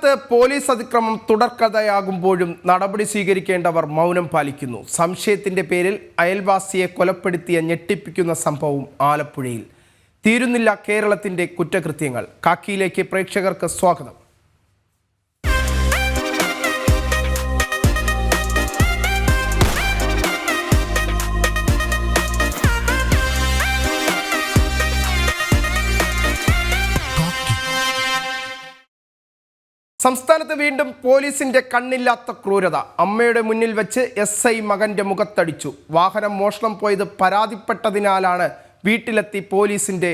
സംസ്ഥാനത്ത് പോലീസ് അതിക്രമം തുടർക്കഥയാകുമ്പോഴും നടപടി സ്വീകരിക്കേണ്ടവർ മൗനം പാലിക്കുന്നു. സംശയത്തിന്റെ പേരിൽ അയൽവാസിയെ കൊലപ്പെടുത്തിയ ഞെട്ടിപ്പിക്കുന്ന സംഭവം ആലപ്പുഴയിൽ. തീരുന്നില്ല കേരളത്തിന്റെ കുറ്റകൃത്യങ്ങൾ. കാക്കിയിലേക്ക് പ്രേക്ഷകർക്ക് സ്വാഗതം. സംസ്ഥാനത്ത് വീണ്ടും പോലീസിന്റെ കണ്ണില്ലാത്ത ക്രൂരത. അമ്മയുടെ മുന്നിൽ വെച്ച് എസ് ഐ മകന്റെ മുഖത്തടിച്ചു. വാഹനം മോഷണം പോയത് പരാതിപ്പെട്ടതിനാലാണ് വീട്ടിലെത്തി പോലീസിന്റെ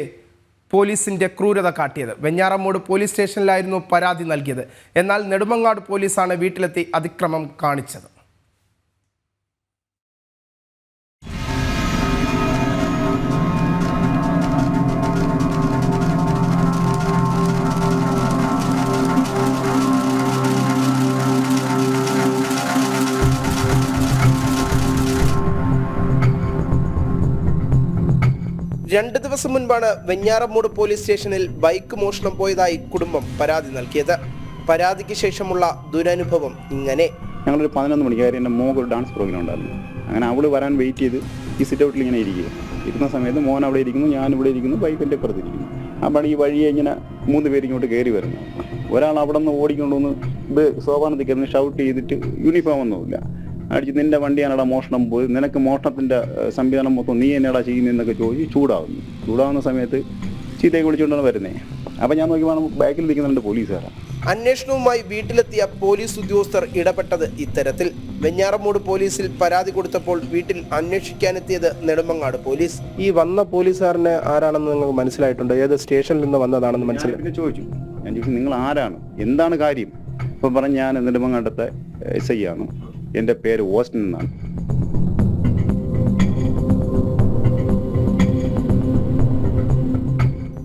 പോലീസിന്റെ ക്രൂരത കാട്ടിയത്. വെഞ്ഞാറമ്മൂട് പോലീസ് സ്റ്റേഷനിലായിരുന്നു പരാതി നൽകിയത്. എന്നാൽ നെടുമങ്ങാട് പോലീസാണ് വീട്ടിലെത്തി അതിക്രമം കാണിച്ചത്. രണ്ട് ദിവസം മുൻപാണ് വെഞ്ഞാറമ്മൂട് പോലീസ് സ്റ്റേഷനിൽ ബൈക്ക് മോഷണം പോയതായി കുടുംബം പരാതി നൽകിയത്. പരാതിക്ക് ശേഷമുള്ള ദുരനുഭവം ഇങ്ങനെ. ഞങ്ങളൊരു പതിനൊന്ന് മണിക്കാരി എന്റെ മോക്ക് ഒരു ഡാൻസ് പ്രോഗ്രാം ഉണ്ടായിരുന്നു. അങ്ങനെ അവൾ വരാൻ വെയിറ്റ് ചെയ്ത് ഈ സിറ്റ് ഔട്ടിൽ ഇങ്ങനെ ഇരിക്കുക ഇരുന്ന സമയത്ത് മോൻ അവിടെ ഇരിക്കുന്നു ഞാൻ ഇവിടെ ഇരിക്കുന്നു ബൈക്ക് എന്റെ ഇപ്പുറത്തിരിക്കുന്നു അപ്പോൾ ഈ വഴിയെ ഇങ്ങനെ മൂന്ന് പേര് ഇങ്ങോട്ട് കയറി വരുന്നു. ഒരാൾ അവിടെ നിന്ന് ഓടിക്കൊണ്ടുവന്ന് ഇത് സോപാനത്തിൽ ഷൗട്ട് ചെയ്തിട്ട് യൂണിഫോം ഒന്നുമില്ല. അടിച്ച് നിന്റെ വണ്ടിയാണടാ മോഷണം പോയി. നിനക്ക് മോഷണത്തിന്റെ സംവിധാനം മൊത്തം നീ എന്നടാ ചെയ്യുന്നതെന്നൊക്കെ ചോദിച്ച് ചൂടാവുന്നു. ചൂടാവുന്ന സമയത്ത് ചീത്തയൊക്കെ വിളിച്ചുകൊണ്ടാണ് വരുന്നത് അപ്പം ഞാൻ നോക്കി നോക്കിയപ്പോൾ ബാക്കിൽ നിൽക്കുന്നുണ്ട് പോലീസുകാരാണ് അന്വേഷണവുമായി വീട്ടിലെത്തിയ പോലീസ് ഉദ്യോഗസ്ഥർ ഇടപെട്ടത് ഇത്തരത്തിൽ. വെഞ്ഞാറമൂട് പോലീസിൽ പരാതി കൊടുത്തപ്പോൾ വീട്ടിൽ അന്വേഷിക്കാനെത്തിയത് നെടുമങ്ങാട് പോലീസ്. ഈ വന്ന പോലീസുകാരനെ ആരാണെന്ന് നിങ്ങൾക്ക് മനസ്സിലായിട്ടുണ്ട്? ഏത് സ്റ്റേഷനിൽ നിന്ന് വന്നതാണെന്ന് മനസ്സിലായി ചോദിച്ചു. ഞാൻ ചോദിച്ചു നിങ്ങൾ ആരാണ്? എന്താണ് കാര്യം? അപ്പം പറഞ്ഞ് ഞാൻ നെടുമങ്ങാട്ടത്തെ എസ് ഐ ആണ്. എന്റെ പേര് ഓസ്റ്റിൻ എന്നാണ്.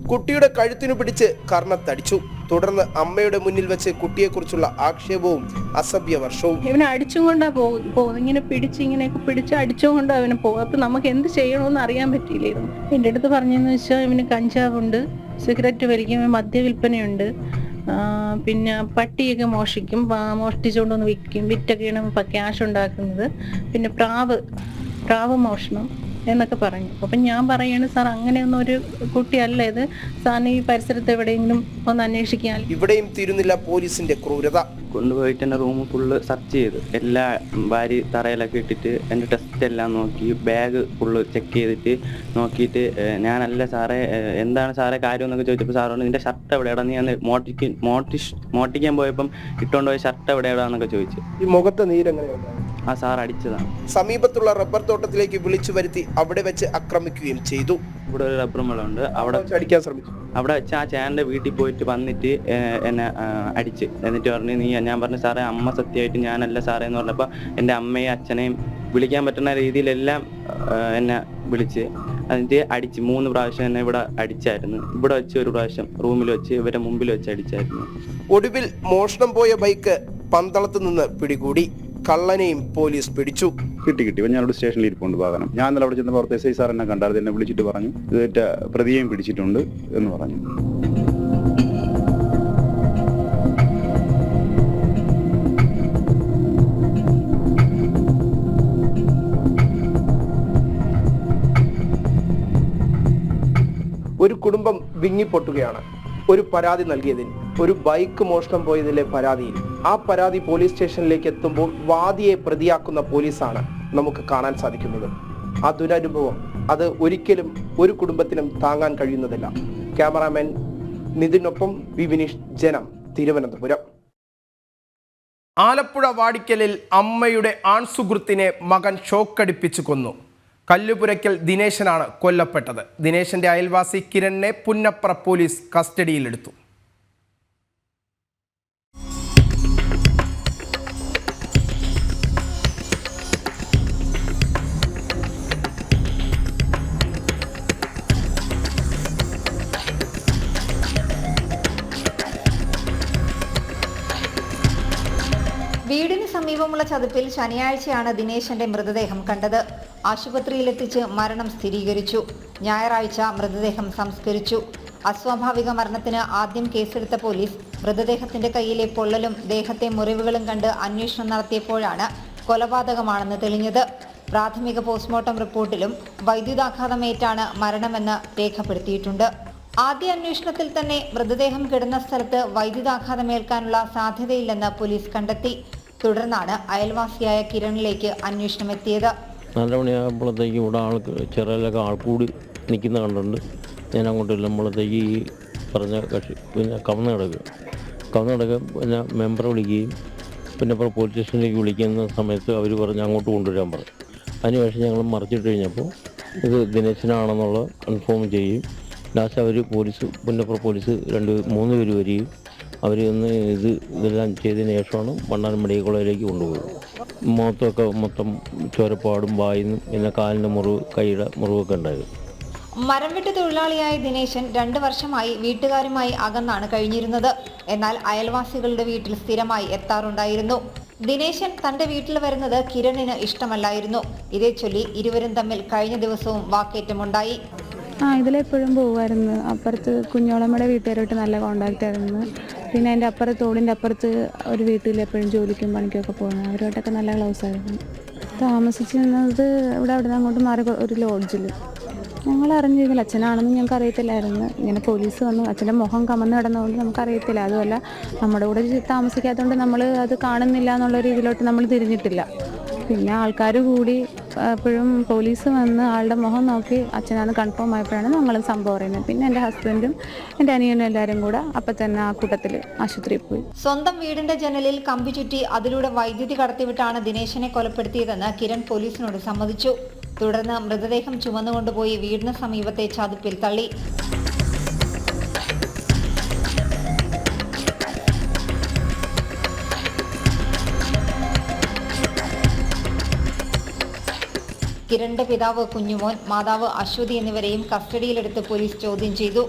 കുട്ടിയുടെ കഴുത്തിനു പിടിച്ച് കർണ തടിച്ചു. തുടർന്ന് അമ്മയുടെ മുന്നിൽ വെച്ച് കുട്ടിയെക്കുറിച്ചുള്ള ആക്ഷേപവും അസഭ്യവർഷവും. ഇവനെ അടിച്ചുകൊണ്ടാ പോകും പോകുന്നത്. ഇങ്ങനെ പിടിച്ച് ഇങ്ങനെയൊക്കെ പിടിച്ച് അടിച്ചുകൊണ്ടാ അവനെ പോകും അപ്പൊ നമുക്ക് എന്ത് ചെയ്യണമെന്ന് അറിയാൻ പറ്റിയില്ലായിരുന്നു. എന്റെ അടുത്ത് പറഞ്ഞെന്ന് വെച്ചാൽ ഇവന് കഞ്ചാവുണ്ട് സിഗരറ്റ് വലിക്കും മദ്യവിൽപ്പനയുണ്ട്. ആ, പിന്നെ പട്ടിയൊക്കെ മോഷിക്കും മോഷ്ടിച്ചുകൊണ്ട് വന്ന് വിൽക്കും. വിറ്റൊക്കെയാണ് ഇപ്പം ക്യാഷ് ഉണ്ടാക്കുന്നത്. പിന്നെ പ്രാവ് പ്രാവ് മോഷണം എന്നൊക്കെ പറഞ്ഞു. അപ്പം ഞാൻ പറയാണ് സാർ അങ്ങനെയൊന്നും ഒരു കുട്ടിയല്ല ഇത്. സാറിന് ഈ പരിസരത്ത് എവിടെയെങ്കിലും ഒന്ന് അന്വേഷിക്കാൻ. ഇവിടെയും തീരുന്നില്ല പോലീസിന്റെ ക്രൂരത. കൊണ്ടുപോയിട്ട് എന്റെ റൂം ഫുള്ള് സെർച്ച് ചെയ്ത്. എല്ലാ വാരി തറയിലൊക്കെ ഇട്ടിട്ട് എന്റെ ടെസ്റ്റ് എല്ലാം നോക്കി ബാഗ് ഫുള്ള് ചെക്ക് ചെയ്തിട്ട് നോക്കിയിട്ട് ഞാനല്ല സാറേ എന്താണ് സാറേ കാര്യം എന്നൊക്കെ ചോദിച്ചപ്പോൾ സാറോട് നിന്റെ ഷർട്ട് എവിടെയാണ് നീ അന്ന് മോട്ടിക്ക് മോട്ടിഷ് മോട്ടിക്കാൻ പോയപ്പം ഇട്ടുകൊണ്ട് പോയ ഷർട്ട് എവിടെയാടാന്നൊക്കെ ചോദിച്ചു. ഈ മുഖത്തെ നീരെങ്ങനെയുണ്ട് ആ സാർ അടിച്ചതാണ്. സമീപത്തുള്ള റബ്ബർ തോട്ടത്തിലേക്ക് വിളിച്ചു വരുത്തി അവിടെ വെച്ച് ആക്രമിക്കുകയും ചെയ്തു. ഇവിടെ ഒരു റബ്ബർ മലമുണ്ട് അവിടെ വെച്ച് അടിക്കാൻ ശ്രമിച്ചു. അവിടെ വെച്ച് ആ ചേട്ടന്റെ വീട്ടിൽ പോയിട്ട് വന്നിട്ട് എന്നെ അടിച്ച്. എന്നിട്ട് പറഞ്ഞു നീ ഞാൻ പറഞ്ഞു സാറേ അമ്മ സത്യമായിട്ട് ഞാനല്ല സാറേ എന്ന് പറഞ്ഞപ്പോൾ എന്റെ അമ്മയും അച്ഛനെയും വിളിക്കാൻ പറ്റുന്ന രീതിയിലെല്ലാം എന്നെ വിളിച്ച്. എന്നിട്ട് അടിച്ച് മൂന്ന് പ്രാവശ്യം എന്നെ ഇവിടെ അടിച്ചായിരുന്നു. ഇവിടെ വെച്ച് ഒരു പ്രാവശ്യം റൂമിൽ വെച്ച് ഇവരെ മുമ്പിൽ വെച്ച് അടിച്ചായിരുന്നു. ഒടുവിൽ മോഷണം പോയ ബൈക്ക് പന്തളത്ത് നിന്ന് പിടികൂടി. കള്ളനെയും പോലീസ് പിടിച്ചു. കിട്ടി കിട്ടി. ഞാൻ ഞാനവിടെ സ്റ്റേഷനിൽ ഇരിപ്പുണ്ട് വാഹനം. ഞാൻ ഇന്നലെ അവിടെ ചെന്നപ്പോൾ അവിടുത്തെ എസ് ഐ സാർ എന്നെ കണ്ടായിരുന്നു. എന്നെ വിളിച്ചിട്ട് പറഞ്ഞു. ഇതേറ്റ പ്രതിയെയും പിടിച്ചിട്ടുണ്ട് എന്ന് പറഞ്ഞു. ഒരു കുടുംബം വിങ്ങിപ്പൊട്ടുകയാണ്. ഒരു പരാതി നൽകിയതിന്. ഒരു ബൈക്ക് മോഷണം പോയതിലെ പരാതിയിൽ. ആ പരാതി പോലീസ് സ്റ്റേഷനിലേക്ക് എത്തുമ്പോൾ വാദിയെ പ്രതിയാക്കുന്ന പോലീസാണ് നമുക്ക് കാണാൻ സാധിക്കുന്നത്. ആ ദുരനുഭവം അത് ഒരിക്കലും ഒരു കുടുംബത്തിനും താങ്ങാൻ കഴിയുന്നതല്ല. ക്യാമറാമാൻ നിതിനൊപ്പം വി വിനീഷ് ജനം തിരുവനന്തപുരം. ആലപ്പുഴ വാടിക്കലിൽ അമ്മയുടെ ആൺസുഹൃത്തിനെ മകൻ ഷോക്കടിപ്പിച്ചു കൊന്നു. കല്ലുപുരയ്ക്കൽ ദിനേശനാണ് കൊല്ലപ്പെട്ടത്. ദിനേശന്റെ അയൽവാസി കിരണിനെ പുന്നപ്ര പോലീസ് കസ്റ്റഡിയിലെടുത്തു. വീടിന് സമീപമുള്ള ചതുപ്പിൽ ശനിയാഴ്ചയാണ് ദിനേശന്റെ മൃതദേഹം കണ്ടത്. ആശുപത്രിയിലെത്തിച്ച് മരണം സ്ഥിരീകരിച്ചു. ഞായറാഴ്ച മൃതദേഹം സംസ്കരിച്ചു. അസ്വാഭാവിക മരണത്തിന് ആദ്യം കേസെടുത്ത പോലീസ് മൃതദേഹത്തിന്റെ കയ്യിലെ പൊള്ളലും ദേഹത്തെ മുറിവുകളും കണ്ട് അന്വേഷണം നടത്തിയപ്പോഴാണ് കൊലപാതകമാണെന്ന് തെളിഞ്ഞത്. പ്രാഥമിക പോസ്റ്റ്മോർട്ടം റിപ്പോർട്ടിലും വൈദ്യുതാഘാതമേറ്റാണ് മരണമെന്ന് രേഖപ്പെടുത്തിയിട്ടുണ്ട്. ആദ്യ അന്വേഷണത്തിൽ തന്നെ മൃതദേഹം കിടന്ന സ്ഥലത്ത് വൈദ്യുതാഘാതമേൽക്കാനുള്ള സാധ്യതയില്ലെന്ന് പോലീസ് കണ്ടെത്തി. തുടർന്നാണ് അയൽവാസിയായ കിരണിലേക്ക് അന്വേഷണം എത്തിയത് നാല് മണിയാകുമ്പോഴത്തേക്ക് ഇവിടെ ആൾക്ക് ചിറയിലൊക്കെ ആൾക്കൂടി നിൽക്കുന്ന കണ്ടുണ്ട് ഞാൻ അങ്ങോട്ട് ചെല്ലുമ്പോഴത്തേക്ക് ഈ പറഞ്ഞ കക്ഷി പിന്നെ കവന്ന് കിടക്കുക കവന്ന് കിടക്കുക പിന്നെ മെമ്പറെ വിളിക്കുകയും പിന്നെ ഇപ്പോൾ പോലീസ് സ്റ്റേഷനിലേക്ക് വിളിക്കുന്ന സമയത്ത് അവർ പറഞ്ഞ് അങ്ങോട്ട് കൊണ്ടുവരാൻ പറഞ്ഞു. അതിനുശേഷം ഞങ്ങൾ മറിച്ചിട്ട് കഴിഞ്ഞപ്പോൾ ഇത് ദിനേശനാണെന്നുള്ള കൺഫേം ചെയ്യും. ലാസ്റ്റ് അവർ പോലീസ് പുന്നപ്പുറ പോലീസ് രണ്ട് മൂന്ന് പേര് വരികയും അവർ ഒന്ന് ഇത് ഇതെല്ലാം ചെയ്തതിന് ശേഷമാണ് മണ്ണാൻ മെഡിക്കൽ കോളേജിലേക്ക് കൊണ്ടുപോയത്. മുഖത്തൊക്കെ മൊത്തം ചോരപ്പാടും വായിന്നും പിന്നെ കാലിന്റെ മുറിവ് കൈയുടെ മുറിവൊക്കെ ഉണ്ടായിരുന്നു. മരം വിട്ട് തൊഴിലാളിയായ ദിനേശൻ രണ്ടു വർഷമായി വീട്ടുകാരുമായി അകന്നാണ് കഴിഞ്ഞിരുന്നത്. എന്നാൽ അയൽവാസികളുടെ വീട്ടിൽ സ്ഥിരമായി എത്താറുണ്ടായിരുന്നു. ദിനേശൻ തന്റെ വീട്ടിൽ വരുന്നത് കിരണിന് ഇഷ്ടമല്ലായിരുന്നു. ഇതേ ചൊല്ലി ഇരുവരും തമ്മിൽ കഴിഞ്ഞ ദിവസവും വാക്കേറ്റമുണ്ടായി. ആ ഇതിലെപ്പോഴും പോകുമായിരുന്നു അപ്പുറത്ത് കുഞ്ഞോളമ്മയുടെ വീട്ടുകാരുമായിട്ട് നല്ല കോണ്ടാക്റ്റ് ആയിരുന്നു. പിന്നെ അതിന്റെ അപ്പുറത്ത് തോടിന്റെ അപ്പുറത്ത് ഒരു വീട്ടിൽ എപ്പോഴും ജോലിക്കും പണിക്കൊക്കെ പോകുന്നു അവരുമായിട്ടൊക്കെ നല്ല ക്ലോസ് ആയിരുന്നു. താമസിച്ചിരുന്നത് ഇവിടെ അവിടെ നിന്ന് അങ്ങോട്ട് മാറി ഒരു ലോഡ്ജിൽ ഞങ്ങൾ അറിഞ്ഞിരുന്നില്ല അച്ഛനാണെന്ന് ഞങ്ങൾക്ക് അറിയത്തില്ലായിരുന്നു. ഇങ്ങനെ പോലീസ് വന്നു. അച്ഛന്റെ മുഖം കമന്ന് കിടന്നതുകൊണ്ട് നമുക്കറിയത്തില്ല അതുമല്ല നമ്മുടെ കൂടെ താമസിക്കാത്തതുകൊണ്ട് നമ്മൾ അത് കാണുന്നില്ല എന്നുള്ള രീതിയിലോട്ട് നമ്മൾ തിരിഞ്ഞിട്ടില്ല. പിന്നെ ആൾക്കാർ കൂടി എപ്പോഴും പോലീസ് വന്ന് ആളുടെ മുഖം നോക്കി അച്ഛനാണ് കൺഫേം ആയപ്പോഴാണ് ഞങ്ങൾ സംഭവം അറിയുന്നത്. പിന്നെ എന്റെ ഹസ്ബൻഡും എന്റെ അനിയനും എല്ലാവരും കൂടെ അപ്പം തന്നെ ആ കൂട്ടത്തിൽ ആശുപത്രിയിൽ പോയി. സ്വന്തം വീടിന്റെ ജനലിൽ കമ്പി ചുറ്റി അതിലൂടെ വൈദ്യുതി കടത്തിവിട്ടാണ് ദിനേശനെ കൊലപ്പെടുത്തിയതെന്ന് കിരൺ പോലീസിനോട് സമ്മതിച്ചു. തുടർന്ന് മൃതദേഹം ചുമന്നുകൊണ്ടുപോയി വീടിന് സമീപത്തെ ചതുപ്പിൽ തള്ളി. കിരണിന്റെ പിതാവ് കുഞ്ഞുമോൻ മാതാവ് അശ്വതി എന്നിവരെയും കസ്റ്റഡിയിലെടുത്ത് പോലീസ് ചോദ്യം ചെയ്തു.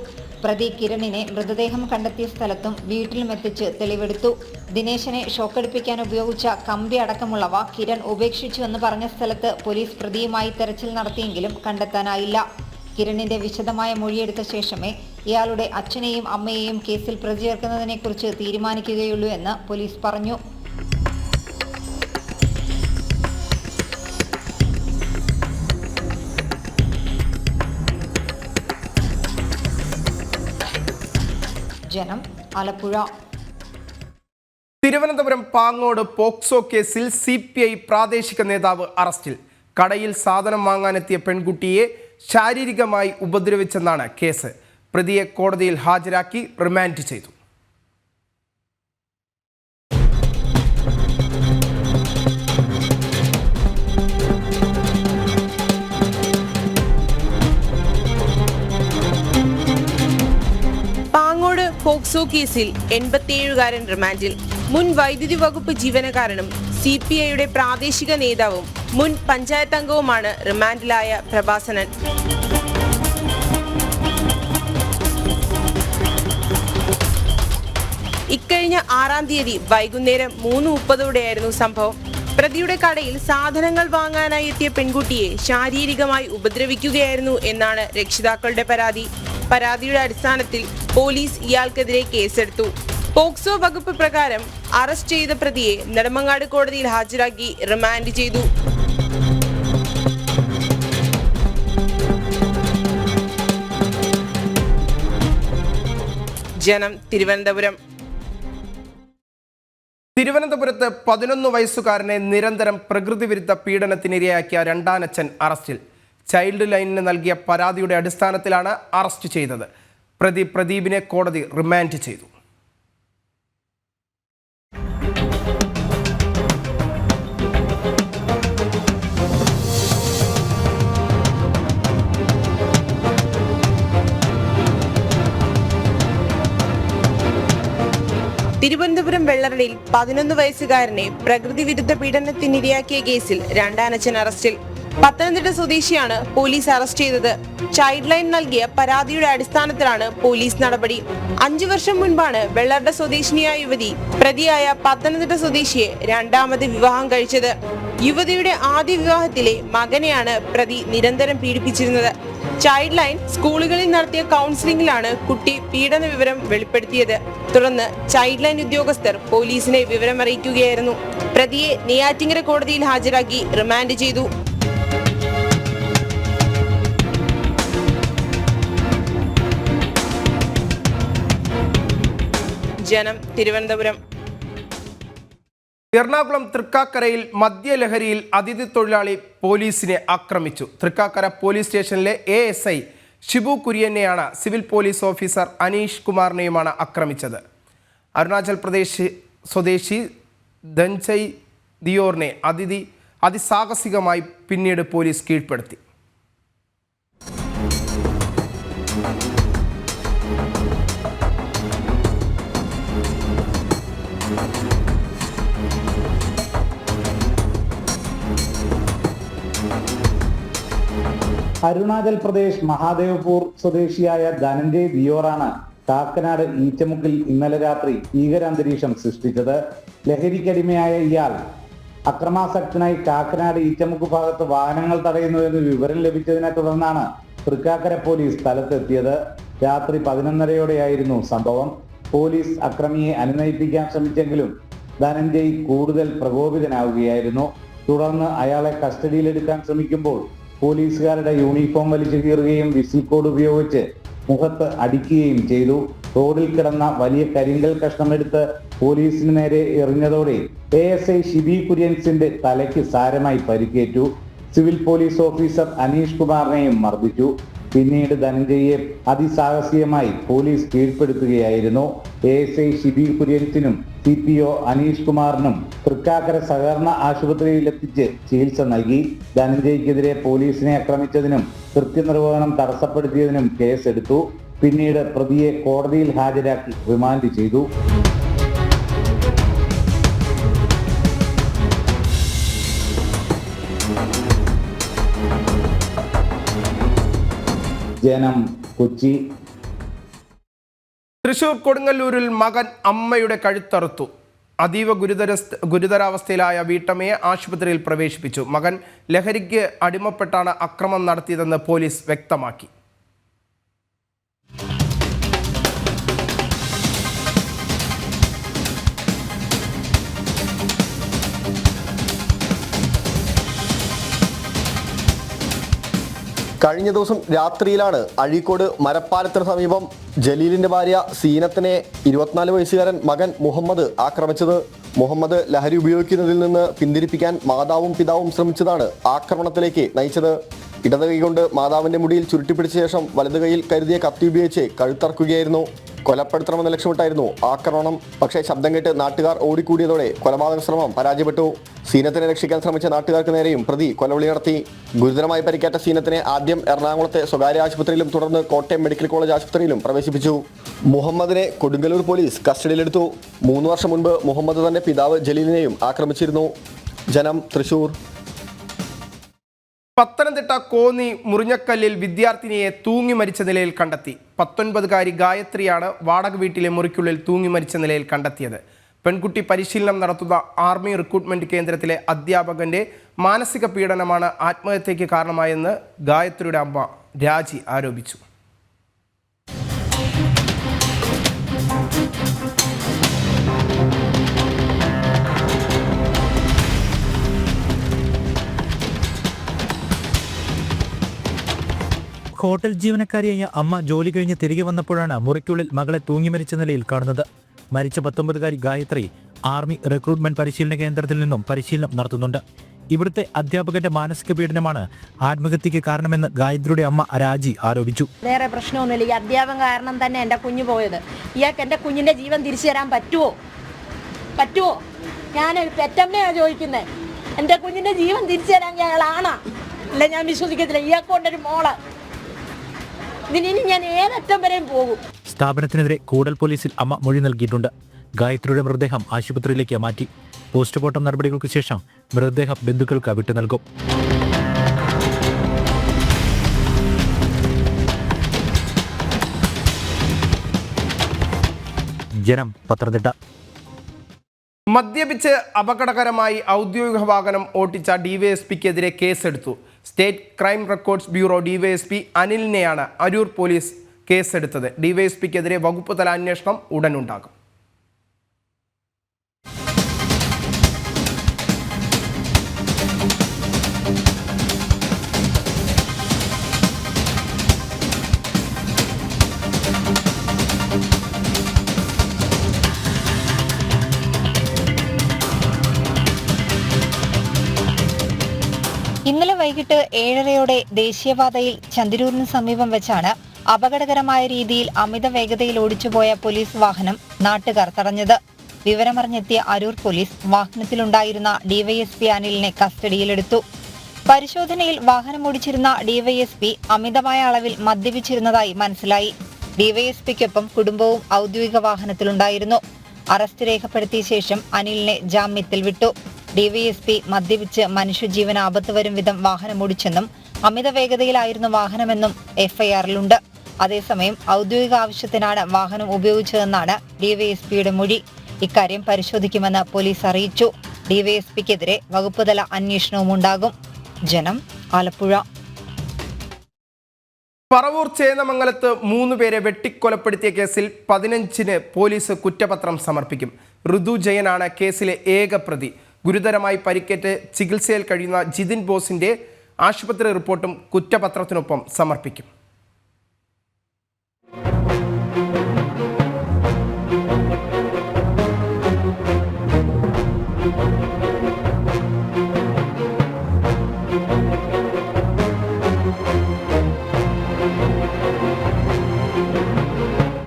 പ്രതി കിരണിനെ മൃതദേഹം കണ്ടെത്തിയ സ്ഥലത്തും വീട്ടിലും എത്തിച്ച് തെളിവെടുത്തു. ദിനേശനെ ഷോക്കടിപ്പിക്കാൻ ഉപയോഗിച്ച കമ്പി അടക്കമുള്ളവ കിരൺ ഉപേക്ഷിച്ചുവെന്ന് പറഞ്ഞ സ്ഥലത്ത് പോലീസ് പ്രതിയുമായി തെരച്ചിൽ നടത്തിയെങ്കിലും കണ്ടെത്താനായില്ല. കിരണിന്റെ വിശദമായ മൊഴിയെടുത്ത ശേഷമേ ഇയാളുടെ അച്ഛനെയും അമ്മയെയും കേസിൽ പ്രതി ചേർക്കുന്നതിനെക്കുറിച്ച് തീരുമാനിക്കുകയുള്ളൂ എന്ന് പോലീസ് പറഞ്ഞു. ജനം ആലപ്പുഴ. തിരുവനന്തപുരം പാങ്ങോട് പോക്സോ കേസിൽ സി പി ഐ പ്രാദേശിക നേതാവ് അറസ്റ്റിൽ. കടയിൽ സാധനം വാങ്ങാനെത്തിയ പെൺകുട്ടിയെ ശാരീരികമായി ഉപദ്രവിച്ചെന്നാണ് കേസ്. പ്രതിയെ കോടതിയിൽ ഹാജരാക്കി റിമാൻഡ് ചെയ്തു. പോക്സോ കേസിൽ എൺപത്തിയേഴുകാരൻ റിമാൻഡിൽ. മുൻ വൈദ്യുതി വകുപ്പ് ജീവനക്കാരനും സി പി ഐയുടെ പ്രാദേശിക നേതാവും മുൻ പഞ്ചായത്ത് അംഗവുമാണ് റിമാൻഡിലായ പ്രഭാസനൻ. ഇക്കഴിഞ്ഞ ആറാം തീയതി വൈകുന്നേരം മൂന്ന് മുപ്പതോടെയായിരുന്നു സംഭവം. പ്രതിയുടെ കടയിൽ സാധനങ്ങൾ വാങ്ങാനായി എത്തിയ പെൺകുട്ടിയെ ശാരീരികമായി ഉപദ്രവിക്കുകയായിരുന്നു എന്നാണ് രക്ഷിതാക്കളുടെ പരാതി. പരാതിയുടെ അടിസ്ഥാനത്തിൽ പോലീസ് ഇയാൾക്കെതിരെ കേസെടുത്തു. പോക്സോ വകുപ്പ് പ്രകാരം അറസ്റ്റ് ചെയ്ത പ്രതിയെ നെടുമങ്ങാട് കോടതിയിൽ ഹാജരാക്കി റിമാൻഡ് ചെയ്തു. ജനം തിരുവനന്തപുരം. തിരുവനന്തപുരത്ത് പതിനൊന്ന് വയസ്സുകാരനെ നിരന്തരം പ്രകൃതിവിരുദ്ധ പീഡനത്തിനിരയാക്കിയ രണ്ടാനച്ഛൻ അറസ്റ്റിൽ. ചൈൽഡ് ലൈനിന് നൽകിയ പരാതിയുടെ അടിസ്ഥാനത്തിലാണ് അറസ്റ്റ് ചെയ്തത്. പ്രതി പ്രദീപിനെ കോടതി റിമാൻഡ് ചെയ്തു. തിരുവനന്തപുരം വെള്ളറടിയിൽ പതിനൊന്ന് വയസ്സുകാരനെ പ്രകൃതി വിരുദ്ധ പീഡനത്തിനിരയാക്കിയ കേസിൽ രണ്ടാനച്ഛൻ അറസ്റ്റിൽ. പത്തനംതിട്ട സ്വദേശിയാണ് പോലീസ് അറസ്റ്റ് ചെയ്തത്. ചൈൽഡ് ലൈൻ നൽകിയ പരാതിയുടെ അടിസ്ഥാനത്തിലാണ് പോലീസ് നടപടി. അഞ്ചു വർഷം മുൻപാണ് വെള്ളാട്ട സ്വദേശിനിയായ യുവതി പ്രതിയായ പത്തനംതിട്ട സ്വദേശിയെ രണ്ടാമത് വിവാഹം കഴിച്ചത്. യുവതിയുടെ ആദ്യ വിവാഹത്തിലെ മകനെയാണ് പ്രതി നിരന്തരം പീഡിപ്പിച്ചിരുന്നത്. ചൈൽഡ് ലൈൻ സ്കൂളുകളിൽ നടത്തിയ കൗൺസിലിംഗിലാണ് കുട്ടി പീഡന വിവരം വെളിപ്പെടുത്തിയത്. തുടർന്ന് ചൈൽഡ് ലൈൻ ഉദ്യോഗസ്ഥർ പോലീസിനെ വിവരം അറിയിക്കുകയായിരുന്നു പ്രതിയെ നെയ്യാറ്റിങ്കര കോടതിയിൽ ഹാജരാക്കി റിമാൻഡ് ചെയ്തു. ജനം തിരുവനന്തപുരം. എറണാകുളം തൃക്കാക്കരയിൽ മദ്യലഹരിയിൽ അതിഥി തൊഴിലാളി പോലീസിനെ ആക്രമിച്ചു. തൃക്കാക്കര പോലീസ് സ്റ്റേഷനിലെ എ എസ് ഐ ഷിബു കുര്യനെയാണ് സിവിൽ പോലീസ് ഓഫീസർ അനീഷ് കുമാറിനെയുമാണ് ആക്രമിച്ചത്. അരുണാചൽ പ്രദേശ് സ്വദേശി ദഞ്ചൈ ദിയോറിനെ അതിഥി അതിസാഹസികമായി പിന്നീട് പോലീസ് കീഴ്പ്പെടുത്തി. അരുണാചൽ പ്രദേശ് മഹാദേവപൂർ സ്വദേശിയായ ധനഞ്ജയ് ദിയോറാണ് കാക്കനാട് ഈച്ചമുക്കിൽ ഇന്നലെ രാത്രി ഭീകരാന്തരീക്ഷം സൃഷ്ടിച്ചത്. ലഹരിക്കടിമയായ ഇയാൾ അക്രമാസക്തനായി കാക്കനാട് ഈച്ചമുക്ക് ഭാഗത്ത് വാഹനങ്ങൾ തടയുന്നുവെന്ന് വിവരം ലഭിച്ചതിനെ തുടർന്നാണ് തൃക്കാക്കര പോലീസ് സ്ഥലത്തെത്തിയത്. രാത്രി പതിനൊന്നരയോടെയായിരുന്നു സംഭവം. പോലീസ് അക്രമിയെ അനുനയിപ്പിക്കാൻ ശ്രമിച്ചെങ്കിലും ധനഞ്ജയ് കൂടുതൽ പ്രകോപിതനാവുകയായിരുന്നു. തുടർന്ന് അയാളെ കസ്റ്റഡിയിലെടുക്കാൻ ശ്രമിക്കുമ്പോൾ പോലീസുകാരുടെ യൂണിഫോം വലിച്ചു കീറുകയും വിസിൽ കോഡ് ഉപയോഗിച്ച് മുഖത്ത് അടിക്കുകയും ചെയ്തു. റോഡിൽ കിടന്ന വലിയ കരിങ്കൽ കഷ്ണമെടുത്ത് പോലീസിന് നേരെ എറിഞ്ഞതോടെ എ എസ് ഐ ഷിബി കുര്യൻസിന്റെ തലയ്ക്ക് സാരമായി പരിക്കേറ്റു. സിവിൽ പോലീസ് ഓഫീസർ അനീഷ് കുമാറിനെയും മർദ്ദിച്ചു. പിന്നീട് ധനഞ്ജയെ അതിസാഹസികമായി പോലീസ് കീഴ്പ്പെടുത്തുകയായിരുന്നു. എ എസ് ഐ ഷിബി കുര്യൻസിനും സി പി ഒ അനീഷ് കുമാറിനും തൃക്കാക്കര സഹകരണ ആശുപത്രിയിലെത്തിച്ച് ചികിത്സ നൽകി. ധനഞ്ജയ്ക്കെതിരെ പോലീസിനെ ആക്രമിച്ചതിനും കൃത്യനിർവഹണം തടസ്സപ്പെടുത്തിയതിനും കേസെടുത്തു. പിന്നീട് പ്രതിയെ കോടതിയിൽ ഹാജരാക്കി റിമാൻഡ് ചെയ്തു. ജനം കൊച്ചി. തൃശൂർ കൊടുങ്ങല്ലൂരിൽ മകൻ അമ്മയുടെ കഴുത്തറുത്തു. അതീവ ഗുരുതര ഗുരുതരാവസ്ഥയിലായ വീട്ടമ്മയെ ആശുപത്രിയിൽ പ്രവേശിപ്പിച്ചു. മകൻ ലഹരിക്ക് അടിമപ്പെട്ടാണ് അക്രമം നടത്തിയതെന്ന് പോലീസ് വ്യക്തമാക്കി. കഴിഞ്ഞ ദിവസം രാത്രിയിലാണ് അഴീക്കോട് മരപ്പാലത്തിന് സമീപം ജലീലിന്റെ ഭാര്യ സീനത്തിനെ ഇരുപത്തിനാല് വയസ്സുകാരൻ മകൻ മുഹമ്മദ് ആക്രമിച്ചത്. മുഹമ്മദ് ലഹരി ഉപയോഗിക്കുന്നതിൽ നിന്ന് പിന്തിരിപ്പിക്കാൻ മാതാവും പിതാവും ശ്രമിച്ചതാണ് ആക്രമണത്തിലേക്ക് നയിച്ചത്. ഇടത് കൈകൊണ്ട് മാതാവിന്റെ മുടിയിൽ ചുരുട്ടിപ്പിടിച്ച ശേഷം വലതു കൈയിൽ കരുതിയ കത്തി ഉപയോഗിച്ച് കഴുത്തറക്കുകയായിരുന്നു. കൊലപ്പെടുത്തണമെന്ന ലക്ഷ്യമിട്ടായിരുന്നു ആക്രമണം. പക്ഷേ ശബ്ദം കേട്ട് നാട്ടുകാർ ഓടിക്കൂടിയതോടെ കൊലപാതക ശ്രമം പരാജയപ്പെട്ടു. സീനത്തിനെ രക്ഷിക്കാൻ ശ്രമിച്ച നാട്ടുകാർക്ക് നേരെയും പ്രതി കൊലവിളി നടത്തി. ഗുരുതരമായി പരിക്കേറ്റ സീനത്തിനെ ആദ്യം എറണാകുളത്തെ സ്വകാര്യ ആശുപത്രിയിലും തുടർന്ന് കോട്ടയം മെഡിക്കൽ കോളേജ് ആശുപത്രിയിലും പ്രവേശിപ്പിച്ചു. മുഹമ്മദിനെ കൊടുങ്ങല്ലൂർ പോലീസ് കസ്റ്റഡിയിലെടുത്തു. മൂന്ന് വർഷം മുൻപ് മുഹമ്മദ് തന്റെ പിതാവ് ജലീലിനെയും ആക്രമിച്ചിരുന്നു. ജനം തൃശൂർ. പത്തനംതിട്ട കോന്നി മുറിഞ്ഞക്കല്ലിൽ വിദ്യാർത്ഥിനിയെ തൂങ്ങി മരിച്ച നിലയിൽ കണ്ടെത്തി. പത്തൊൻപതുകാരി ഗായത്രിയാണ് വാടക വീട്ടിലെ മുറിക്കുള്ളിൽ തൂങ്ങി മരിച്ച നിലയിൽ കണ്ടെത്തിയത്. പെൺകുട്ടി പരിശീലനം നടത്തുന്ന ആർമി റിക്രൂട്ട്മെന്റ് കേന്ദ്രത്തിലെ അധ്യാപകന്റെ മാനസിക പീഡനമാണ് ആത്മഹത്യയ്ക്ക് കാരണമായെന്ന് ഗായത്രിയുടെ അമ്മ രാജി ആരോപിച്ചു. ഹോട്ടൽ ജീവനക്കാരിയായ അമ്മ ജോലി കഴിഞ്ഞ് തിരികെ വന്നപ്പോഴാണ് മുറിക്കുള്ളിൽ മകളെ തൂങ്ങി മരിച്ച നിലയിൽ കാണുന്നത്. മരിച്ച പത്തൊമ്പതുകാരി ഗായത്രി ആർമി റിക്രൂട്ട്മെന്റ് പരിശീലന കേന്ദ്രത്തിൽ നിന്നും പരിശീലനം നടത്തുന്നുണ്ട്. ഇവിടുത്തെ അധ്യാപകന്റെ മാനസിക പീഡനമാണ് ആത്മഹത്യക്ക് കാരണമെന്ന് ഗായത്രിയുടെ അമ്മ രാജി ആരോപിച്ചു. വേറെ പ്രശ്നമൊന്നുമില്ല. ഈ അധ്യാപകം കാരണം തന്നെ എന്റെ കുഞ്ഞു പോയത്. ഇയാൾക്ക് എന്റെ കുഞ്ഞിന്റെ ജീവൻ തിരിച്ചു തരാൻ പറ്റുമോ പറ്റുമോ ഞാൻ പെറ്റമ്മയാണ് ചോദിക്കുന്നത് എന്റെ കുഞ്ഞിന്റെ ജീവൻ തിരിച്ചു തരാൻ ഞങ്ങളാണ് അല്ല ഞാൻ വിശ്വസിക്കത്തില്ല. ഇയാൾക്കൊണ്ടൊരു മോൾ. ഇതിനി ഞാൻ ഏതറ്റം വരെയും പോകും. സ്ഥാപനത്തിനെതിരെ കൂടൽ പോലീസിൽ അമ്മ മൊഴി നൽകിയിട്ടുണ്ട്. ഗായത്രിയുടെ മൃതദേഹം ആശുപത്രിയിലേക്ക് മാറ്റി. പോസ്റ്റ്മോർട്ടം നടപടികൾക്ക് ശേഷം മൃതദേഹം ബന്ധുക്കൾക്ക് വിട്ടു നൽകും. ജനം പത്തനംതിട്ട. മദ്യപിച്ച് അപകടകരമായി ഔദ്യോഗിക വാഹനം ഓട്ടിച്ച ഡിവൈഎസ്പിക്കെതിരെ കേസെടുത്തു. State crime records bureau DYSP അനിലിനെയാണ് Aroor police കേസെടുത്തത്. ഡിവൈഎസ്പിക്കെതിരെ വകുപ്പ് തല അന്വേഷണം ഉടനുണ്ടാകും. വൈകിട്ട് ഏഴരയോടെ ദേശീയപാതയിൽ ചന്ദിരൂരിന് സമീപം വെച്ചാണ് അപകടകരമായ രീതിയിൽ അമിത വേഗതയിൽ ഓടിച്ചുപോയ പോലീസ് വാഹനം നാട്ടുകാർ തടഞ്ഞത്. വിവരമറിഞ്ഞെത്തിയ അരൂർ പോലീസ് വാഹനത്തിലുണ്ടായിരുന്ന ഡിവൈഎസ്പി അനിലിനെ കസ്റ്റഡിയിലെടുത്തു. പരിശോധനയിൽ വാഹനം ഓടിച്ചിരുന്ന ഡിവൈഎസ്പി അമിതമായ അളവിൽ മദ്യപിച്ചിരുന്നതായി മനസ്സിലായി. ഡിവൈഎസ്പിക്കൊപ്പം കുടുംബവും ഔദ്യോഗിക വാഹനത്തിലുണ്ടായിരുന്നു. അറസ്റ്റ് രേഖപ്പെടുത്തിയ ശേഷം അനിലിനെ ജാമ്യത്തിൽ വിട്ടു. ഡിവൈഎസ്പി മദ്യപിച്ച് മനുഷ്യജീവന് ആപത്ത് വരും വിധം വാഹനം ഓടിച്ചെന്നും അമിത വേഗതയിലായിരുന്നു വാഹനമെന്നും എഫ്ഐആറിലുണ്ട്. അതേസമയം ഔദ്യോഗിക ആവശ്യത്തിനാണ് വാഹനം ഉപയോഗിച്ചതെന്നാണ് ഡിവൈഎസ്പിയുടെ മൊഴി. ഇക്കാര്യം പരിശോധിക്കുമെന്ന് പോലീസ് അറിയിച്ചു. ഡിവൈഎസ്പിക്കെതിരെ വകുപ്പുതല അന്വേഷണവും ഉണ്ടാകും. ജനം ആലപ്പുഴ. പറവൂർ ചേന്നമംഗലത്ത് മൂന്ന് പേരെ വെട്ടിക്കൊലപ്പെടുത്തിയ കേസിൽ പതിനഞ്ചിന് പോലീസ് കുറ്റപത്രം സമർപ്പിക്കും. ഋതു ജയനാണ് കേസിലെ ഏക പ്രതി. ഗുരുതരമായി പരിക്കേറ്റ് ചികിത്സയിൽ കഴിയുന്ന ജിതിൻ ബോസിന്റെ ആശുപത്രി റിപ്പോർട്ടും കുറ്റപത്രത്തിനൊപ്പം സമർപ്പിക്കും.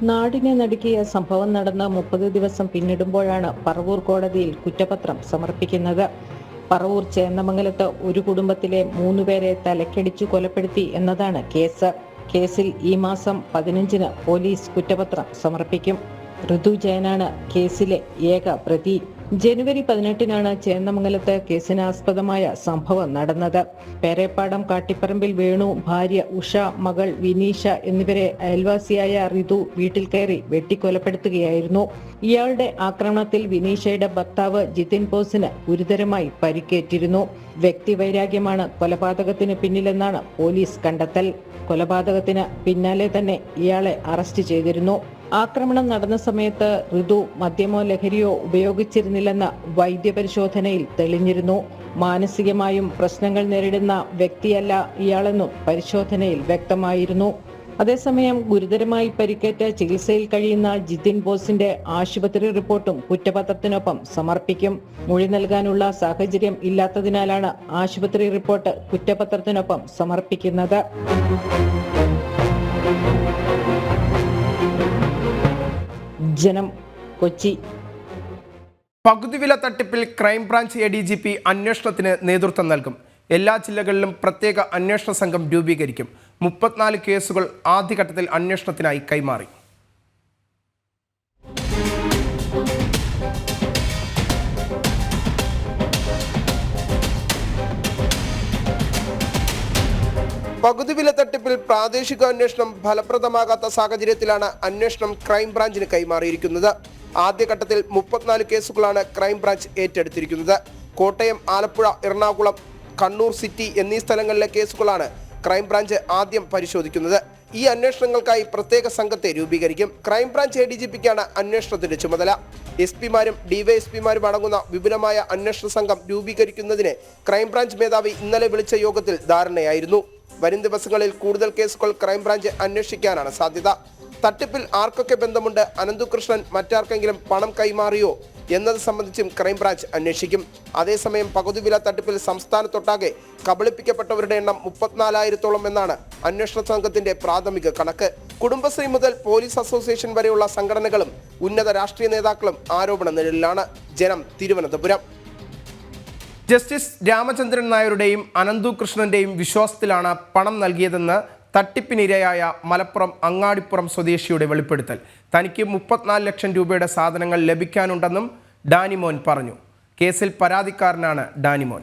നാടിനെ നടുക്കിയ സംഭവം നടന്ന മുപ്പത് ദിവസം പിന്നിടുമ്പോഴാണ് പറവൂർ കോടതിയിൽ കുറ്റപത്രം സമർപ്പിക്കുന്നത്. പറവൂർ ചേന്നമംഗലത്ത് ഒരു കുടുംബത്തിലെ മൂന്നുപേരെ തലക്കടിച്ചു കൊലപ്പെടുത്തി എന്നതാണ് കേസ്. കേസിൽ ഈ മാസം പതിനഞ്ചിന് പോലീസ് കുറ്റപത്രം സമർപ്പിക്കും. ഋതു ജയനാണ് കേസിലെ ഏക പ്രതി. ജനുവരി പതിനെട്ടിനാണ് ചേന്നമംഗലത്ത് കേസിനാസ്പദമായ സംഭവം നടന്നത്. പേരേപ്പാടം കാട്ടിപ്പറമ്പിൽ വേണു ഭാര്യ ഉഷ മകൾ വിനീഷ എന്നിവരെ അയൽവാസിയായ റിതു വീട്ടിൽ കയറി വെട്ടിക്കൊലപ്പെടുത്തുകയായിരുന്നു. ഇയാളുടെ ആക്രമണത്തിൽ വിനീഷയുടെ ഭർത്താവ് ജിതിൻ ബോസിന് ഗുരുതരമായി പരിക്കേറ്റിരുന്നു. വ്യക്തിവൈരാഗ്യമാണ് കൊലപാതകത്തിന് പിന്നിലെന്നാണ് പോലീസ് കണ്ടെത്തൽ. കൊലപാതകത്തിന് പിന്നാലെ തന്നെ ഇയാളെ അറസ്റ്റ് ചെയ്തിരുന്നു. ആക്രമണം നടന്ന സമയത്ത് ഋതു മദ്യമോ ലഹരിയോ ഉപയോഗിച്ചിരുന്നില്ലെന്ന് വൈദ്യപരിശോധനയിൽ തെളിഞ്ഞിരുന്നു. മാനസികമായും പ്രശ്നങ്ങൾ നേരിടുന്ന വ്യക്തിയല്ല ഇയാളെന്നും പരിശോധനയിൽ വ്യക്തമായിരുന്നു. അതേസമയം ഗുരുതരമായി പരിക്കേറ്റ ചികിത്സയിൽ കഴിയുന്ന ജിതിൻ ബോസിന്റെ ആശുപത്രി റിപ്പോർട്ടും കുറ്റപത്രത്തിനൊപ്പം സമർപ്പിക്കും. മൊഴി നൽകാനുള്ള സാഹചര്യം ഇല്ലാത്തതിനാലാണ് ആശുപത്രി റിപ്പോർട്ട് കുറ്റപത്രത്തിനൊപ്പം സമർപ്പിക്കുന്നത്. ജനം കൊച്ചി. പകുതി വില തട്ടിപ്പിൽ crime branch A D G P അന്വേഷണത്തിന് നേതൃത്വം നൽകും. എല്ലാ ജില്ലകളിലും പ്രത്യേക അന്വേഷണ സംഘം രൂപീകരിക്കും. മുപ്പത്തിനാല് കേസുകൾ ആദ്യഘട്ടത്തിൽ അന്വേഷണത്തിനായി കൈമാറി. പകുതി വില തട്ടിപ്പിൽ പ്രാദേശിക അന്വേഷണം ഫലപ്രദമാകാത്ത സാഹചര്യത്തിലാണ് അന്വേഷണം ക്രൈംബ്രാഞ്ചിന് കൈമാറിയിരിക്കുന്നത്. ആദ്യഘട്ടത്തിൽ മുപ്പത്തിനാല് കേസുകളാണ് ക്രൈംബ്രാഞ്ച് ഏറ്റെടുത്തിരിക്കുന്നത്. കോട്ടയം ആലപ്പുഴ എറണാകുളം കണ്ണൂർ സിറ്റി എന്നീ സ്ഥലങ്ങളിലെ കേസുകളാണ് ക്രൈംബ്രാഞ്ച് ആദ്യം പരിശോധിക്കുന്നത്. ഈ അന്വേഷണങ്ങൾക്കായി പ്രത്യേക സംഘത്തെ രൂപീകരിക്കും. Crime branch A D G പിക്കാണ് അന്വേഷണത്തിന്റെ ചുമതല. എസ് പിമാരും ഡിവൈഎസ്പിമാരും അടങ്ങുന്ന വിപുലമായ അന്വേഷണ സംഘം രൂപീകരിക്കുന്നതിന് ക്രൈംബ്രാഞ്ച് മേധാവി ഇന്നലെ വിളിച്ച യോഗത്തിൽ ധാരണയായിരുന്നു. വരും ദിവസങ്ങളിൽ കൂടുതൽ കേസുകൾ ക്രൈംബ്രാഞ്ച് അന്വേഷിക്കാനാണ് സാധ്യത. തട്ടിപ്പിൽ ആർക്കൊക്കെ ബന്ധമുണ്ട്? അനന്തുകൃഷ്ണൻ മറ്റാർക്കെങ്കിലും പണം കൈമാറിയോ? എന്നത് സംബന്ധിച്ചും ക്രൈംബ്രാഞ്ച് അന്വേഷിക്കും. അതേസമയം പകുതി വില തട്ടിപ്പിൽ സംസ്ഥാനത്തൊട്ടാകെ കബളിപ്പിക്കപ്പെട്ടവരുടെ എണ്ണം മുപ്പത്തിനാലായിരത്തോളം എന്നാണ് അന്വേഷണ സംഘത്തിന്റെ പ്രാഥമിക കണക്ക്. കുടുംബശ്രീ മുതൽ പോലീസ് അസോസിയേഷൻ വരെയുള്ള സംഘടനകളും ഉന്നത രാഷ്ട്രീയ നേതാക്കളും ആരോപണ നിഴലിലാണ്. ജനം തിരുവനന്തപുരം. ജസ്റ്റിസ് രാമചന്ദ്രൻ നായരുടെയും അനന്തു കൃഷ്ണന്റെയും വിശ്വാസത്തിലാണ് പണം നൽകിയതെന്ന് തട്ടിപ്പിനിരയായ മലപ്പുറം അങ്ങാടിപ്പുറം സ്വദേശിയുടെ വെളിപ്പെടുത്തൽ. തനിക്ക് മുപ്പത്തിനാല് ലക്ഷം രൂപയുടെ സാധനങ്ങൾ ലഭിക്കാനുണ്ടെന്നും ഡാനിമോൻ പറഞ്ഞു. കേസിൽ പരാതിക്കാരനാണ് ഡാനിമോൻ.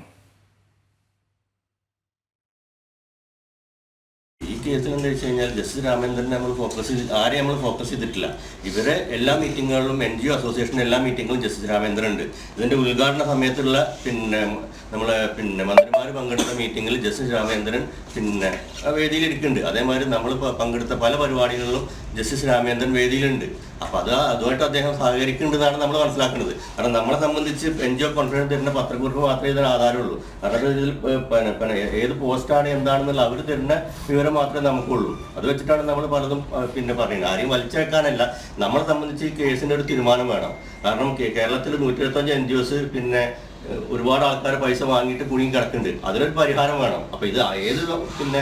കേസിൽ എന്ന് വെച്ച് കഴിഞ്ഞാൽ ജസ്റ്റിസ് രാമേന്ദ്രനെ നമ്മൾ ഫോക്കസ് ചെയ്ത് ആരെ നമ്മൾ ഫോക്കസ് ചെയ്തിട്ടില്ല. ഇവരെ എല്ലാ മീറ്റിങ്ങുകളിലും എൻ ജി ഒ അസോസിയേഷൻ എല്ലാ മീറ്റിങ്ങുകളും ജസ്റ്റിസ് രാമേന്ദ്രൻ ഉണ്ട് ഇതിന്റെ ഉദ്ഘാടന സമയത്തുള്ള പിന്നെ നമ്മളെ പിന്നെ മന്ത്രിമാർ പങ്കെടുത്ത മീറ്റിങ്ങിൽ ജസ്റ്റിസ് രാമേന്ദ്രൻ പിന്നെ വേദിയിൽ ഇരിക്കുന്നുണ്ട് അതേമാതിരി നമ്മൾ പങ്കെടുത്ത പല പരിപാടികളിലും ജസ്റ്റിസ് രാമേന്ദ്രൻ വേദിയിലുണ്ട്. അപ്പൊ അത് അതുമായിട്ട് അദ്ദേഹം സഹകരിക്കേണ്ടതാണ് നമ്മൾ മനസ്സിലാക്കുന്നത്. കാരണം നമ്മളെ സംബന്ധിച്ച് എൻ ജി ഒ കോൺഫിഡൻസ് തരുന്ന പത്രക്കുറിപ്പ് മാത്രമേ ഇതിന് ആധാരമുള്ളൂ. കാരണം ഇതിൽ ഏത് പോസ്റ്റാണ് എന്താണെന്നുള്ള അവർ തരുന്ന വിവരം മാത്രമേ നമുക്കുള്ളൂ. അത് വെച്ചിട്ടാണ് നമ്മൾ പലതും പിന്നെ പറയുന്നത്. ആരെയും വലിച്ചേക്കാനല്ല. നമ്മളെ സംബന്ധിച്ച് ഈ കേസിന്റെ ഒരു തീരുമാനം വേണം. കാരണം കേരളത്തിൽ നൂറ്റി എഴുപത്തഞ്ച് എൻ ജി ഒസ് പിന്നെ ഒരുപാട് ആൾക്കാർ പൈസ വാങ്ങിയിട്ട് കുടുങ്ങി കിടക്കുന്നുണ്ട്. അതിനൊരു പരിഹാരം വേണം. അപ്പൊ ഇത് ഏത് പിന്നെ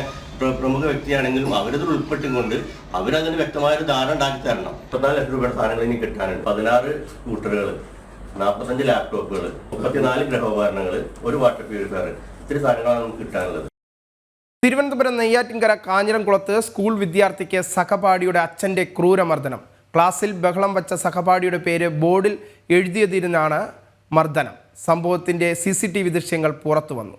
പ്രമുഖ വ്യക്തിയാണെങ്കിലും അവരതിൽ ഉൾപ്പെട്ടുകൊണ്ട് അവരതിന് വ്യക്തമായ ഒരു ധാരണ ഉണ്ടാക്കി തരണം. മുപ്പത്തിനാല് ലക്ഷം രൂപയുടെ സാധനങ്ങൾ ഇനി കിട്ടാനുണ്ട്. പതിനാറ് സ്കൂട്ടറുകൾ നാൽപ്പത്തഞ്ച് ലാപ്ടോപ്പുകൾ മുപ്പത്തിനാല് ഗൃഹോപകരണങ്ങൾ ഒരു വാട്ടർ പ്യൂരിഫയർ ഇത്തിരി സാധനങ്ങളാണ് നമുക്ക് കിട്ടാനുള്ളത്. തിരുവനന്തപുരം നെയ്യാറ്റിൻകര കാഞ്ഞിരംകുളത്ത് സ്കൂൾ വിദ്യാർത്ഥിക്ക് സഹപാഠിയുടെ അച്ഛന്റെ ക്രൂരമർദ്ദനം. ക്ലാസ്സിൽ ബഹളം വച്ച സഹപാഠിയുടെ പേര് ബോർഡിൽ എഴുതിയതിരുന്നാണ് മർദ്ദനം. സംഭവത്തിന്റെ സി സി ടി വി ദൃശ്യങ്ങൾ പുറത്തു വന്നു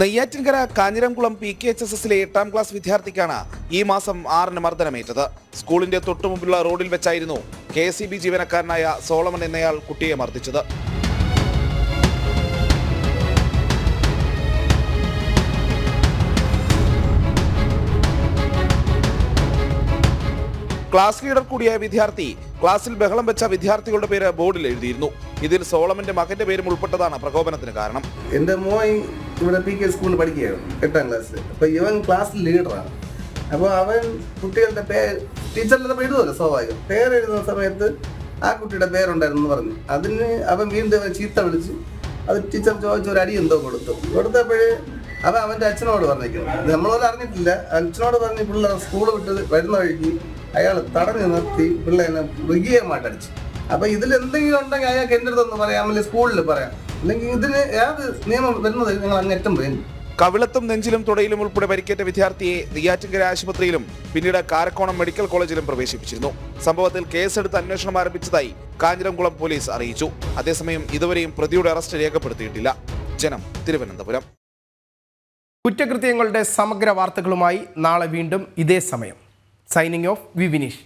Neyyattinkara Kanjiramkulam P K H S എസിലെ എട്ടാം ക്ലാസ് വിദ്യാർത്ഥിക്കാണ് ഈ മാസം ആറിന് മർദ്ദനമേറ്റത്. സ്കൂളിന്റെ തൊട്ടുമുമ്പുള്ള റോഡിൽ വെച്ചായിരുന്നു കെ എസ് ജീവനക്കാരനായ സോളമൻ എന്നയാൾ കുട്ടിയെ മർദ്ദിച്ചത്. ക്ലാസ് ലീഡർ കൂടിയായ വിദ്യാർത്ഥി ക്ലാസ്സിൽ ബഹളം വെച്ച വിദ്യാർത്ഥികളുടെ പേര് ബോർഡിൽ എഴുതിയിരുന്നു. ഇതിൽ സോളമന്റെ മകന്റെ പേരും ഉൾപ്പെട്ടതാണ് പ്രകോപനത്തിന് കാരണം. എന്റെ മോൻ ഇവിടെ പി കെ സ്കൂളിൽ പഠിക്കുകയായിരുന്നു എട്ടാം ക്ലാസ് അപ്പൊ ഇവൻ ക്ലാസ് ലീഡറാണ്. അപ്പോൾ അവൻ കുട്ടികളുടെ പേര് ടീച്ചറിന്റെ എഴുതുമല്ലോ സ്വാഭാവികം. പേര് എഴുതുന്ന സമയത്ത് ആ കുട്ടിയുടെ പേരുണ്ടായിരുന്നു പറഞ്ഞു. അതിന് അവൻ വീണ്ടും അവൻ ചീത്ത വിളിച്ച് അത് ടീച്ചർ ചോദിച്ച ഒരു അടി എന്തോ കൊടുത്തു. കൊടുത്തപ്പോഴേ അവൻ അവന്റെ അച്ഛനോട് പറഞ്ഞിരിക്കുന്നു നമ്മളോട് അറിഞ്ഞിട്ടില്ല. അച്ഛനോട് പറഞ്ഞ് പിള്ളേർ സ്കൂൾ വിട്ട് വരുന്ന വഴിക്ക് അയാൾ തടഞ്ഞു നിർത്തി പിള്ളേനെ മൃഗീയമായിട്ട് അടിച്ചു. അപ്പൊ ഇതിൽ എന്തെങ്കിലും ഉണ്ടെങ്കിൽ അയാൾക്ക് എന്റെ അടുത്തൊന്ന് പറയാം അല്ലെങ്കിൽ സ്കൂളിൽ പറയാം. അല്ലെങ്കിൽ ഇതിന് ഏത് നിയമം വരുന്നത് നിങ്ങൾ അങ്ങേറ്റം പറയും കവിളത്തും നെഞ്ചിലും തുടയിലും ഉൾപ്പെടെ പരിക്കേറ്റ വിദ്യാർത്ഥിയെ നെയ്യാറ്റിൻകര ആശുപത്രിയിലും പിന്നീട് കാരക്കോണം മെഡിക്കൽ കോളേജിലും പ്രവേശിപ്പിച്ചിരുന്നു. സംഭവത്തിൽ കേസെടുത്ത് അന്വേഷണം ആരംഭിച്ചതായി കാഞ്ഞിരംകുളം പോലീസ് അറിയിച്ചു. അതേസമയം ഇതുവരെയും പ്രതിയുടെ അറസ്റ്റ് രേഖപ്പെടുത്തിയിട്ടില്ല. ജനം തിരുവനന്തപുരം. കുറ്റകൃത്യങ്ങളുടെ സമഗ്ര വാർത്തകളുമായി നാളെ വീണ്ടും ഇതേ സമയം. Signing off V Vineesh